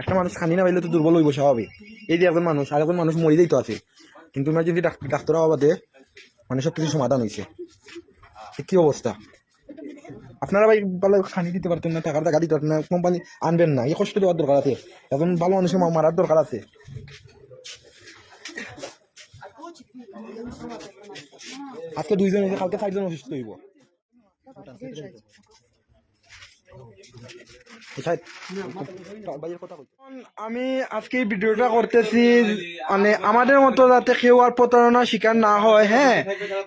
একটা মানুষ খানি না পাইলে তো দুর্বল হইব স্বাভাবিক। এই যে একজন মানুষ আর একজন মানুষ মরি যাইতো আছে। কিন্তু ইমার্জেন্সি ডাক্তার বাদে মানে সব কিছু সমাধান হয়েছে কি অবস্থা? আপনারা ভাই ভালো খানি দিতে পারতেন না, টাকার টাকা দিতে পারতেন না কোম্পানি আনবেন না। এই কষ্ট দেওয়ার দরকার আছে। এখন ভালো মানুষের মারার দরকার আছে। আজকে দুইজন কালকে চারজন অসুস্থ হইব কোথায়? বাইরের কথা কই। আমি আজকে ভিডিওটা করতেছি মানে আমাদের মতো যাতে কেউ আর প্রতারণা শিকার না হয় হ্যাঁ?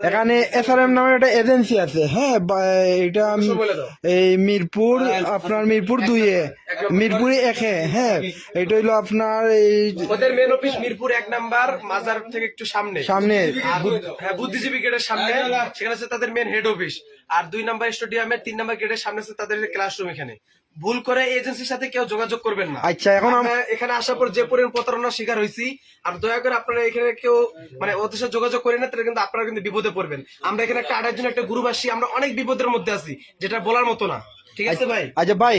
এখানে এস আর এম নামের একটা এজেন্সি আছে হ্যাঁ? এটা এই মিরপুর আপনার মিরপুর দুইয়ে। মিরপুরে একে হ্যাঁ? এটা হইল আপনার এই ওদের মেন অফিস মিরপুর এক নাম্বার মাজার থেকে একটু সামনে। সামনে। হ্যাঁ বুদ্ধিজীবী গেটের সামনে। সেখানে আছে তাদের মেন হেড অফিস আর দুই নাম্বার স্টেডিয়ামের তিন নাম্বার গেটের সামনে আছে তাদের ক্লাসরুম এখানে। ভুল করে এজেন্সির সাথে কেউ যোগাযোগ করবেন না। আচ্ছা এখন আমরা এখানে আসার পর যে পরিমাণ প্রতারণার শিকার হয়েছি আর দয়া করে আপনারা এখানে কেউ মানে ওদের সাথে যোগাযোগ করেন না তাহলে কিন্তু আপনারা কিন্তু বিপদে পড়বেন। আমরা এখানে একটা আটার জন্য একটা গ্রুপ আসি আমরা অনেক বিপদের মধ্যে আছি যেটা বলার মতো না। ঠিক আছে ভাই? আচ্ছা ভাই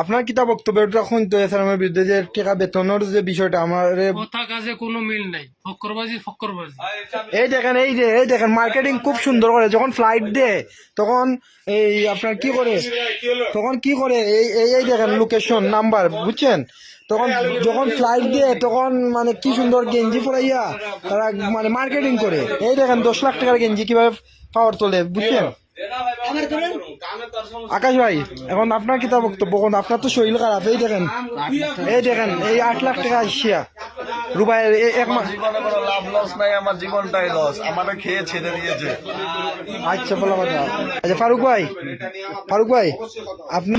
আপনার কিতা বক্তব্য? এখন তো এস এর বিরুদ্ধে যে টাকা বেতনের যে বিষয়টা আমার কথা কাজে কোনো মিল নাই। ফক্করবাজি ফক্করবাজি এই দেখেন এই যে এই দেখেন মার্কেটিং খুব সুন্দর করে যখন ফ্লাইট দেয় তখন এই আপনার কি করে? তখন কি করে? এই এই এই দেখেন লোকেশন নাম্বার বুঝছেন? তখন যখন ফ্লাইট দেয় তখন মানে কি সুন্দর গেঞ্জি পরাইয়া তারা মানে মার্কেটিং করে। এই দেখেন দশ লাখ টাকার গেঞ্জি কীভাবে পাওয়ার তোলে বুঝছেন? আকাশ ভাই, এখন আপনার কিতা বক্তব্য কোন আপনার তো শরীর খারাপ, এই দেখেন এই দেখেন, এই আট লাখ টাকা আসিয়া। রুবাইয়ের এক মাস জীবনে কোনো লাভ লস নাই আমার জীবনটাই লস আমাদের খেয়ে ছেড়ে দিয়েছে। আচ্ছা বলা কথা। আচ্ছা ফারুক ভাই ফারুক ভাই আপনি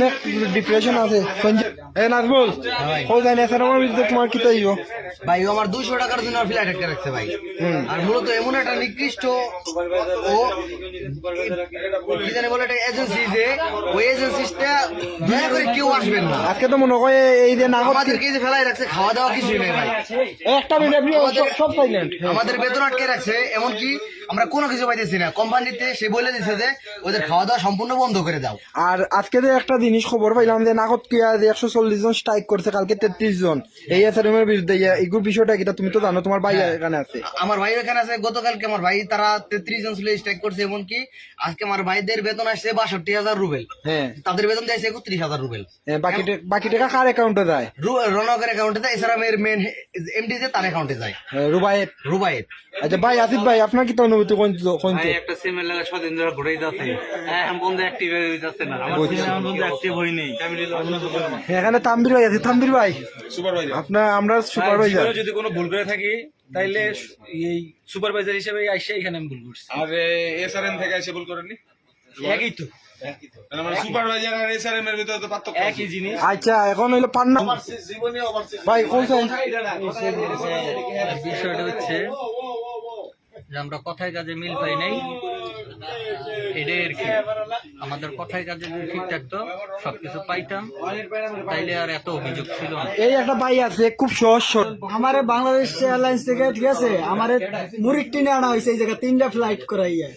ডিপ্রেশন আছে? এ নাজবুল কই জানি এসার আমার বিরুদ্ধে তোমার কি তাইব ভাই ও আমার দুইশো টাকার জন্য ফ্ল্যাট আটকে রাখছে ভাই। আর মূলত এমন একটা নিকৃষ্ট ও কি জানি বলে একটা এজেন্সি যে ওই এজেন্সিটা দয়া করে কেউ আসবেন না। আজকে তো মনে হয় এই যে নাগর আমাদেরকে যে ফেলাই রাখছে খাওয়া দাওয়া কিছুই নেই ভাই। একটা মিনিট আপনি সব- আমাদের বেতন আটকে রাখছে এমনকি আমরা কোনো কিছু পাইতেছি না। কোম্পানিতে সে বলে দিচ্ছে যে ওদের খাওয়া দাওয়া সম্পূর্ণ বন্ধ করে দাও। আর আজকে যে একটা জিনিস খবর পাইলাম যে নাগত কিয়া যে একশো চল্লিশ জন স্ট্রাইক করছে কালকে তেত্রিশ জন। এই এস এর বিরুদ্ধে এইগুলো বিষয়টা কিটা তুমি তো জানো তোমার ভাই এখানে আছে। আমার ভাই এখানে আছে গতকালকে আমার ভাই তারা তেত্রিশ জন ছিল স্ট্রাইক করছে এমনকি আজকে আমার ভাইদের বেতন আসছে বাষট্টি হাজার রুবেল। হ্যাঁ। তাদের বেতন দিয়েছে একত্রিশ হাজার রুবেল। এ, বাকি বাকি টাকা কার অ্যাকাউন্টে যায়? রনকের অ্যাকাউন্টে যায় এছাড়া মেন এমডি যে তার অ্যাকাউন্টে যায়। এ, রুবাইয়ের রুবাইয়ের আচ্ছা ভাই আসিফ ভাই আপনার কি তো অনুভূতি কোন কোন ভাই একটা সিমের লাগা স্বাধীন ধরে ঘুরেই যাচ্ছে। এখন বন্ধু অ্যাক্টিভ হয়ে যাচ্ছে না। আমার সিম বন্ধু অ্যাক্টিভ হয়নি। এখানে তাম্বির ভাই আছে। তাম্বির ভাই আপনার আমরা সুপারভাইজার যদি কোনো ভুল করে থাকি তাইলে এই সুপারভাইজার হিসেবে আইসা এখানে আমি ভুল করছি। আর এসআরএম থেকে এসে ভুল করেননি? একই তো। তার মানে সুপারভাইজার আর এসআরএম এর ভিতরে তো পার্থক্য আছে। একই জিনিস। আচ্ছা এখন হইল পান্না ভাই কোন বিষয়টা হচ্ছে আমরা কথায় কাজে মিল পাই নাই, এটাই আর কি। আমাদের কথায় কাজে যদি ঠিক থাকতো, সবকিছু পাইতাম, তাইলে আর এত অভিযোগ ছিল এই একটা ভাই আছে, খুব সহজ। আমারে বাংলাদেশ এয়ারলাইন্স থেকে ঠিক আছে আমার মুরিক টিনে আনা হয়েছে, এই জায়গায় তিনটা ফ্লাইট করাইয়া।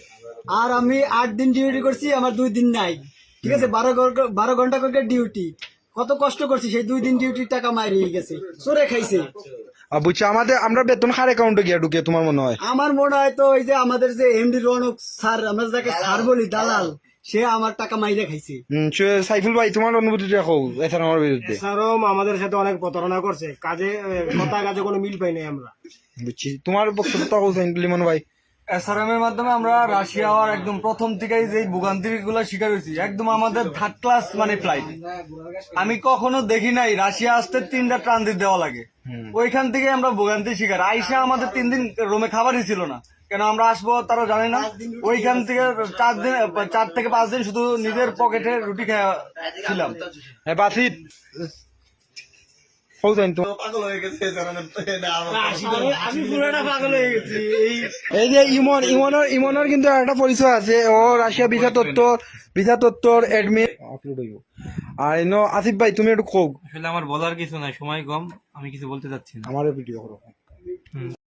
আর আমি আট দিন ডিউটি করছি, আমার দুই দিন নাই। ঠিক আছে, বারো বারো ঘণ্টা করে ডিউটি কত কষ্ট করছি, সেই দুই দিন ডিউটির টাকা মারিয়ে গেছে। চোরে খাইছে। বুঝছ আমাদের আমরা বেতন খার অ্যাকাউন্টে গিয়ে ঢুকে তোমার মনে হয়? আমার মনে হয় তো ওই যে আমাদের যে এমডি রনক স্যার আমরা যাকে স্যার বলি দালাল সে আমার টাকা মাইরে খাইছে। সাইফুল ভাই তোমার অনুভূতি দেখো এছাড়া আমার বিরুদ্ধে? স্যারম আমাদের সাথে অনেক প্রতারণা করছে। কাজে কথা কাজে কোনো মিল পাই নাই আমরা। বুঝছি তোমার বক্তব্য তো হোসেন লিমন ভাই এসআরএম এর মাধ্যমে আমরা রাশিয়া হওয়ার একদম প্রথম থেকেই যে ভোগান্তিরগুলো শিকার হয়েছি একদম আমাদের থার্ড ক্লাস মানে ফ্লাইট আমি কখনো দেখি নাই রাশিয়া আসতে তিনটা ট্রানজিট দেওয়া লাগে। ওইখান থেকে আমরা ভোগান্তি শিকার। আইসা আমাদের তিন দিন রুমে খাবারই ছিল না। কেন আমরা আসব তারা জানে না। ওইখান থেকে চার দিন চার থেকে পাঁচ দিন শুধু নিজের পকেটে রুটি খাওয়া ছিলাম। হ্যাঁ বাসিত। এই এই যে ইমন ইমনের ইমনের কিন্তু একটা পরিচয় আছে ও রাশিয়া ভিসা তত্ত্ব ভিসা তত্ত্বর এডমিন আপলোড হইব। আর এনো আসিফ ভাই তুমি একটু খোক আসলে আমার বলার কিছু নাই সময় কম আমি কিছু বলতে চাচ্ছি না। আমার ভিডিও করো।